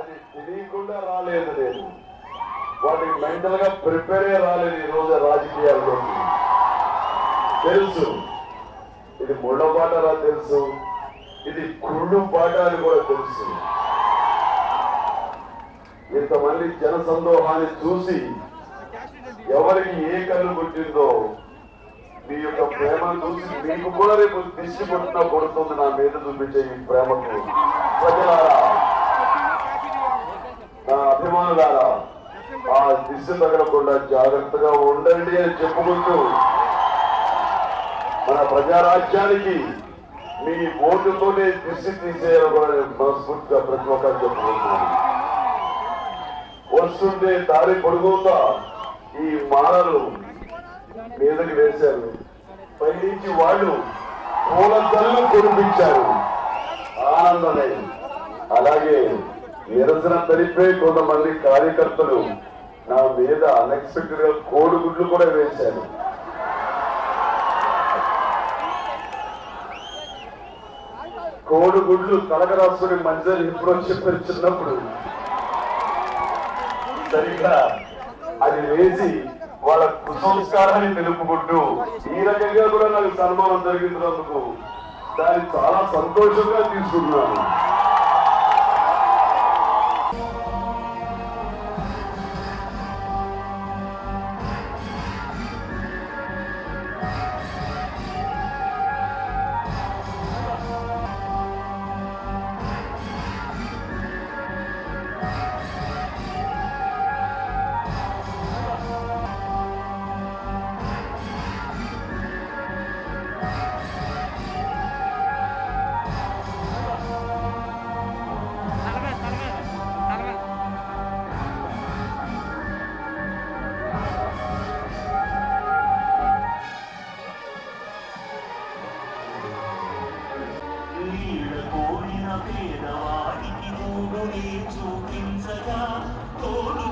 అది తెలియకుండా రాలేదు నేను. వాటికి మెంటల్గా ప్రిపేరే రాలేదు ఈ రోజు రాజకీయాల్లో తెలుసు. ఇది ముళ్ళ పాటలా తెలుసు. ఇది కుళ్ళు పాట అని కూడా తెలుసు. ఇంతమంది జన సందోహాన్ని చూసి ఎవరికి ఏ కళ్ళు పుట్టిందో మీ యొక్క ప్రేమను చూసి మీకు కూడా రేపు దిష్టి పుట్టిన కొడుతుంది నా మీద చూపించే ఈ ప్రేమకు. ప్రజలారా అభిమానులారా ఆ దిశ తగలకుండా జాగ్రత్తగా ఉండండి అని చెప్పుకుంటూ మన ప్రజారాజ్యానికి మీ ఓటుతోనే దిశ తీసేయాలని కూడా నేను మనస్ఫూర్తిగా ప్రతి ఒక్కరు చెప్పుకుంటున్నాను. వస్తుంటే దారి పొడుగుందా? ఈ మాలలు మీదకి వేశారు. పైనుంచి వాళ్ళు పూల తల్లు కురిపించారు ఆనందమే. అలాగే నిరసన తెలిపే కొంతమంది కార్యకర్తలు నా మీద అన్ఎక్స్పెక్టెడ్గా కోడిగుడ్లు కూడా వేశారు. కోడిగుడ్లు తలక రాసుకుని మంచిదని చెప్పారు చిన్నప్పుడు సరిగ్గా అది వేసి వాళ్ళ కుసంస్కారాన్ని తెలుపుకుంటూ ఈ రకంగా కూడా నాకు సన్మానం జరిగినందుకు దాన్ని చాలా సంతోషంగా తీసుకున్నాను. కోరిన పేదవాడికి మూడునే చూపించగా తోడు